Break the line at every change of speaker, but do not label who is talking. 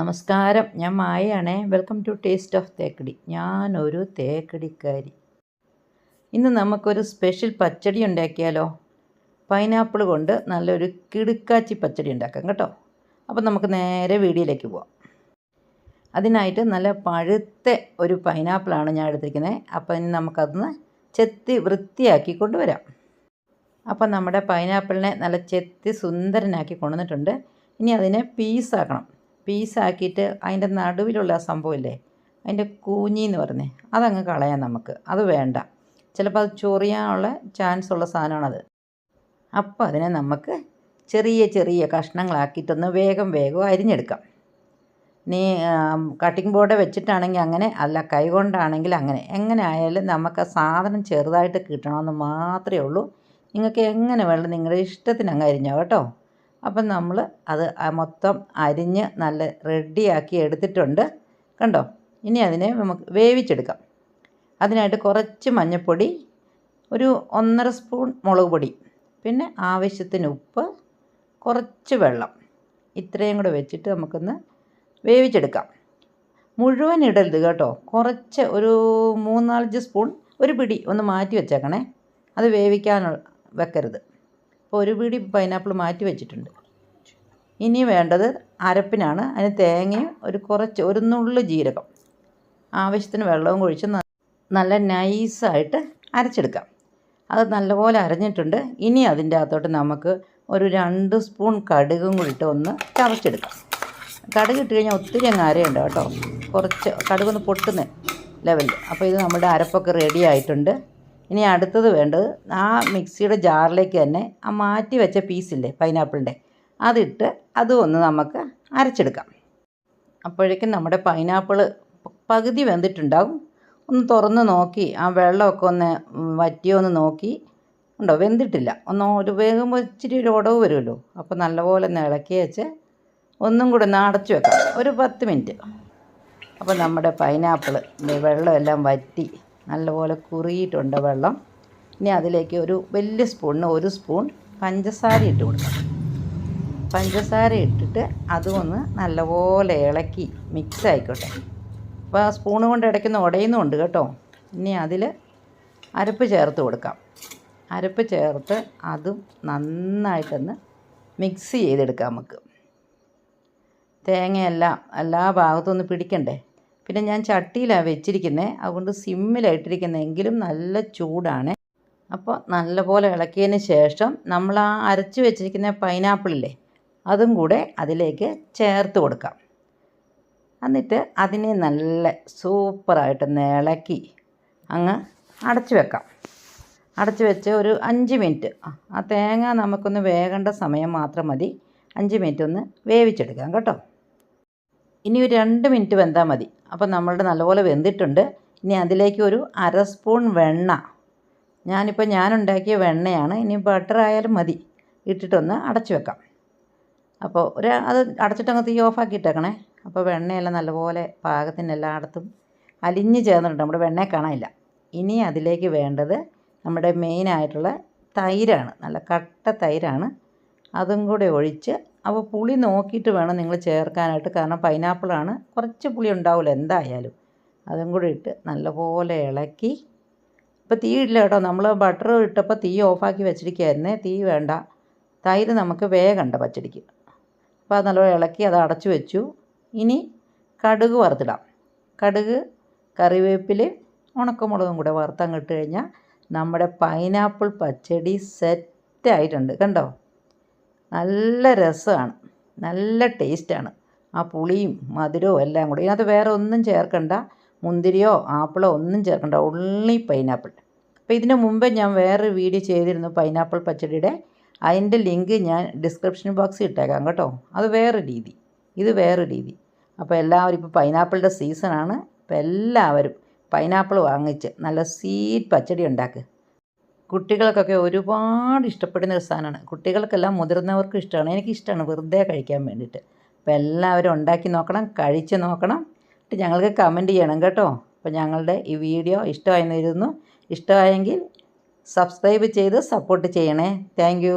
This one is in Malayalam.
നമസ്കാരം. ഞാൻ മായയാണേ. Welcome to taste of Thekkady. ഞാനൊരു തേക്കടിക്കാരി. ഇന്ന് നമുക്കൊരു സ്പെഷ്യൽ പച്ചടി ഉണ്ടാക്കിയാലോ? പൈനാപ്പിൾ കൊണ്ട് നല്ലൊരു കിടുക്കാച്ചി പച്ചടി ഉണ്ടാക്കാം കേട്ടോ. അപ്പോൾ നമുക്ക് നേരെ വീഡിയോയിലേക്ക് പോവാം. അതിനായിട്ട് നല്ല പഴുത്ത ഒരു പൈനാപ്പിളാണ് ഞാൻ എടുത്തിരിക്കുന്നത്. അപ്പോൾ ഇനി നമുക്കതൊന്ന് ചെത്തി വൃത്തിയാക്കി കൊണ്ടുവരാം. അപ്പോൾ നമ്മുടെ പൈനാപ്പിളിനെ നല്ല ചെത്തി സുന്ദരനാക്കി കൊണ്ടുവന്നിട്ടുണ്ട്. ഇനി അതിനെ പീസാക്കണം പീസാക്കിയിട്ട് അതിന്റെ നടുവിലുള്ള ആ സംഭവമില്ലേ? അതിന്റെ കൂഞ്ഞി എന്ന് പറഞ്ഞേ. അതങ്ങ് കളയാം നമുക്ക്. അത് വേണ്ട. ചിലപ്പോൾ അത് ചൊറിയാനുള്ള ചാൻസ് ഉള്ള സാധനമാണത്. അപ്പോൾ അതിനെ നമുക്ക് ചെറിയ ചെറിയ കഷ്ണങ്ങളാക്കിയിട്ടൊന്ന് വേഗം വേഗം അരിഞ്ഞെടുക്കാം. നീ കട്ടിംഗ് ബോർഡ് വെച്ചിട്ടാണെങ്കിൽ അങ്ങനെ അല്ല കൈ കൊണ്ടാണെങ്കിൽ അങ്ങനെ. എങ്ങനെ ആയാലും നമുക്ക് ആ സാധനം ചെറുതായിട്ട് കിട്ടണമെന്ന് മാത്രമേ ഉള്ളൂ. നിങ്ങൾക്ക് എങ്ങനെ വേണം നിങ്ങളുടെ ഇഷ്ടത്തിന് അങ്ങ് അരിഞ്ഞോ കേട്ടോ. അപ്പം നമ്മൾ അത് മൊത്തം അരിഞ്ഞ് നല്ല റെഡിയാക്കി എടുത്തിട്ടുണ്ട്. കണ്ടോ? ഇനി അതിനെ നമുക്ക് വേവിച്ചെടുക്കാം. അതിനായിട്ട് കുറച്ച് മഞ്ഞൾപ്പൊടി ഒരു ഒന്നര സ്പൂൺ മുളക് പൊടി പിന്നെ ആവശ്യത്തിന് ഉപ്പ് കുറച്ച് വെള്ളം. ഇത്രയും കൂടെ വെച്ചിട്ട് നമുക്കൊന്ന് വേവിച്ചെടുക്കാം. മുഴുവൻ ഇടരുത് കേട്ടോ. കുറച്ച് ഒരു മൂന്നാലഞ്ച് സ്പൂൺ ഒരു പിടി ഒന്ന് മാറ്റി വെച്ചേക്കണേ. അത് വേവിക്കാൻ വെക്കരുത്. അപ്പോൾ ഒരു പിടി പൈനാപ്പിൾ മാറ്റി വെച്ചിട്ടുണ്ട്. ഇനി വേണ്ടത് അരപ്പിനാണ്. അതിന് തേങ്ങയും ഒരു കുറച്ച് ഒരു നുള്ളു ജീരകം. ആവശ്യത്തിന് വെള്ളവും കുഴിച്ച് നല്ല നൈസായിട്ട് അരച്ചെടുക്കാം. അത് നല്ലപോലെ അരഞ്ഞിട്ടുണ്ട്. ഇനി അതിന്റെ അകത്തോട്ട് നമുക്ക് ഒരു രണ്ട് സ്പൂൺ കടുകും കൂടിയിട്ട് ഒന്ന് ചവച്ചെടുക്കാം കടുക് ഇട്ട് കഴിഞ്ഞാൽ ഒത്തിരി അങ്ങ് അരയുണ്ട് കേട്ടോ. കുറച്ച് കടുകൊന്ന് പൊട്ടുന്ന ലെവലിൽ അപ്പോൾ ഇത് നമ്മുടെ അരപ്പൊക്കെ റെഡി ആയിട്ടുണ്ട്. ഇനി അടുത്തത് വേണ്ടത് ആ മിക്സിയുടെ ജാറിലേക്ക് തന്നെ ആ മാറ്റി വെച്ച പീസില്ലേ പൈനാപ്പിളിന്റെ അതിട്ട് അതും ഒന്ന് നമുക്ക് അരച്ചെടുക്കാം. അപ്പോഴേക്കും നമ്മുടെ പൈനാപ്പിൾ പകുതി വെന്തിട്ടുണ്ടാകും ഒന്ന് തുറന്ന് നോക്കി ആ വെള്ളമൊക്കെ ഒന്ന് വറ്റിയോ ഒന്ന് നോക്കി ഉണ്ടോ? വെന്തിട്ടില്ല. ഒന്ന് ഒരു വേഗം ഇച്ചിരി ഒരു ഉടവ് വരുമല്ലോ. അപ്പോൾ നല്ലപോലെ ഒന്ന് ഇളക്കി വെച്ച് ഒന്നും കൂടെ ഒന്ന് അടച്ചു വെക്കാം. ഒരു പത്ത് മിനിറ്റ്. അപ്പോൾ നമ്മുടെ പൈനാപ്പിൾ വെള്ളമെല്ലാം വറ്റി നല്ലപോലെ കുറിയിട്ടുണ്ട് വെള്ളം. ഇനി അതിലേക്ക് ഒരു വലിയ സ്പൂണിന് ഒരു സ്പൂൺ പഞ്ചസാര ഇട്ട് കൊടുക്കാം പഞ്ചസാര ഇട്ടിട്ട് അതുമൊന്ന് നല്ലപോലെ ഇളക്കി മിക്സ് ആയിക്കോട്ടെ. അപ്പോൾ സ്പൂൺ കൊണ്ട് ഇടയ്ക്കുന്ന ഉടയുന്നുണ്ട് കേട്ടോ. ഇനി അതിൽ അരപ്പ് ചേർത്ത് കൊടുക്കാം. അരപ്പ് ചേർത്ത് അതും നന്നായിട്ടൊന്ന് മിക്സ് ചെയ്തെടുക്കാം നമുക്ക്. തേങ്ങയെല്ലാം എല്ലാ ഭാഗത്തും ഒന്ന് പിടിക്കണ്ടേ? പിന്നെ ഞാൻ ചട്ടിയിലാണ് വെച്ചിരിക്കുന്നത് അതുകൊണ്ട് സിമ്മിലായിട്ടിരിക്കുന്നതെങ്കിലും നല്ല ചൂടാണ്. അപ്പോൾ നല്ലപോലെ ഇളക്കിയതിന് ശേഷം നമ്മൾ ആ അരച്ച് വെച്ചിരിക്കുന്ന പൈനാപ്പിളില്ലേ അതും കൂടെ അതിലേക്ക് ചേർത്ത് കൊടുക്കാം. എന്നിട്ട് അതിനെ നല്ല സൂപ്പറായിട്ട് ഇളക്കി അങ്ങ് അടച്ചു വെക്കാം. അടച്ചു വെച്ച് ഒരു അഞ്ച് മിനിറ്റ്. ആ തേങ്ങ നമുക്കൊന്ന് വേകേണ്ട സമയം മാത്രം മതി. അഞ്ച് മിനിറ്റ് ഒന്ന് വേവിച്ചെടുക്കാം കേട്ടോ. ഇനി ഒരു രണ്ട് മിനിറ്റ് വെന്താൽ മതി. അപ്പോൾ നമ്മളുടെ നല്ലപോലെ വെന്തിട്ടുണ്ട്. ഇനി അതിലേക്ക് ഒരു അര സ്പൂൺ വെണ്ണ. ഞാനിപ്പോൾ ഞാനുണ്ടാക്കിയ വെണ്ണയാണ്. ഇനി ബട്ടർ ആയാലും മതി. ഇട്ടിട്ടൊന്ന് അടച്ചു വെക്കാം. അപ്പോൾ ഒരു അത് അടച്ചിട്ടങ്ങ് തീ ഓഫാക്കി ഇട്ടേക്കണേ അപ്പോൾ വെണ്ണയെല്ലാം നല്ലപോലെ പാകത്തിന് എല്ലായിടത്തും അലിഞ്ഞ് ചേർന്നിട്ടുണ്ട്. നമ്മുടെ വെണ്ണയെ കാണാനില്ല. ഇനി അതിലേക്ക് വേണ്ടത് നമ്മുടെ മെയിനായിട്ടുള്ള തൈരാണ്. നല്ല കട്ട തൈരാണ്. അതും കൂടെ ഒഴിച്ച് അപ്പോൾ പുളി നോക്കിയിട്ട് വേണം നിങ്ങൾ ചേർക്കാനായിട്ട്. കാരണം പൈനാപ്പിളാണ്. കുറച്ച് പുളി ഉണ്ടാവില്ല എന്തായാലും. അതും കൂടി ഇട്ട് നല്ലപോലെ ഇളക്കി. ഇപ്പോൾ തീ ഇല്ല കേട്ടോ. നമ്മൾ ബട്ടർ ഇട്ടപ്പോൾ തീ ഓഫാക്കി വെച്ചിരിക്കുകയായിരുന്നേ. തീ വേണ്ട. തൈര് നമുക്ക് വേഗണ്ട പച്ചടിക്ക്. അപ്പോൾ അത് നല്ലപോലെ ഇളക്കി അത് അടച്ചു വെച്ചു. ഇനി കടുക് വറുത്തിടാം. കടുക് കറിവേപ്പില ഉണക്കമുളകും കൂടെ വറുത്തങ്ങിട്ട് കഴിഞ്ഞാൽ നമ്മുടെ പൈനാപ്പിൾ പച്ചടി സെറ്റായിട്ടുണ്ട് കണ്ടോ? നല്ല രസമാണ്. നല്ല ടേസ്റ്റാണ്. ആ പുളിയും മധുരവും എല്ലാം കൂടി. ഇതിനകത്ത് വേറെ ഒന്നും ചേർക്കണ്ട. മുന്തിരിയോ ആപ്പിളോ ഒന്നും ചേർക്കണ്ട. ഉള്ളി പൈനാപ്പിൾ അപ്പോൾ ഇതിന് മുമ്പേ ഞാൻ വേറെ വീഡിയോ ചെയ്തിരുന്നു പൈനാപ്പിൾ പച്ചടിയുടെ. അതിന്റെ ലിങ്ക് ഞാൻ ഡിസ്ക്രിപ്ഷൻ ബോക്സിൽ ഇട്ടേക്കാം കേട്ടോ. അത് വേറെ രീതി. ഇത് വേറെ രീതി. അപ്പോൾ എല്ലാവരും ഇപ്പോൾ പൈനാപ്പിളിന്റെ സീസണാണ് അപ്പോൾ എല്ലാവരും പൈനാപ്പിൾ വാങ്ങിച്ച് നല്ല സ്വീറ്റ് പച്ചടി ഉണ്ടാക്കുക കുട്ടികൾക്കൊക്കെ ഒരുപാട് ഇഷ്ടപ്പെടുന്ന ഒരു സാധനമാണ്. കുട്ടികൾക്കെല്ലാം മുതിർന്നവർക്കും ഇഷ്ടമാണ്. എനിക്കിഷ്ടമാണ് വെറുതെ കഴിക്കാൻ വേണ്ടിയിട്ട്. അപ്പോൾ എല്ലാവരും ഉണ്ടാക്കി നോക്കണം കഴിച്ച് നോക്കണം. എന്നിട്ട് ഞങ്ങൾക്ക് കമന്റ് ചെയ്യണം കേട്ടോ. അപ്പോൾ ഞങ്ങളുടെ ഈ വീഡിയോ ഇഷ്ടമായിരുന്നു ഇഷ്ടമായെങ്കിൽ സബ്സ്ക്രൈബ് ചെയ്ത് സപ്പോർട്ട് ചെയ്യണേ. താങ്ക്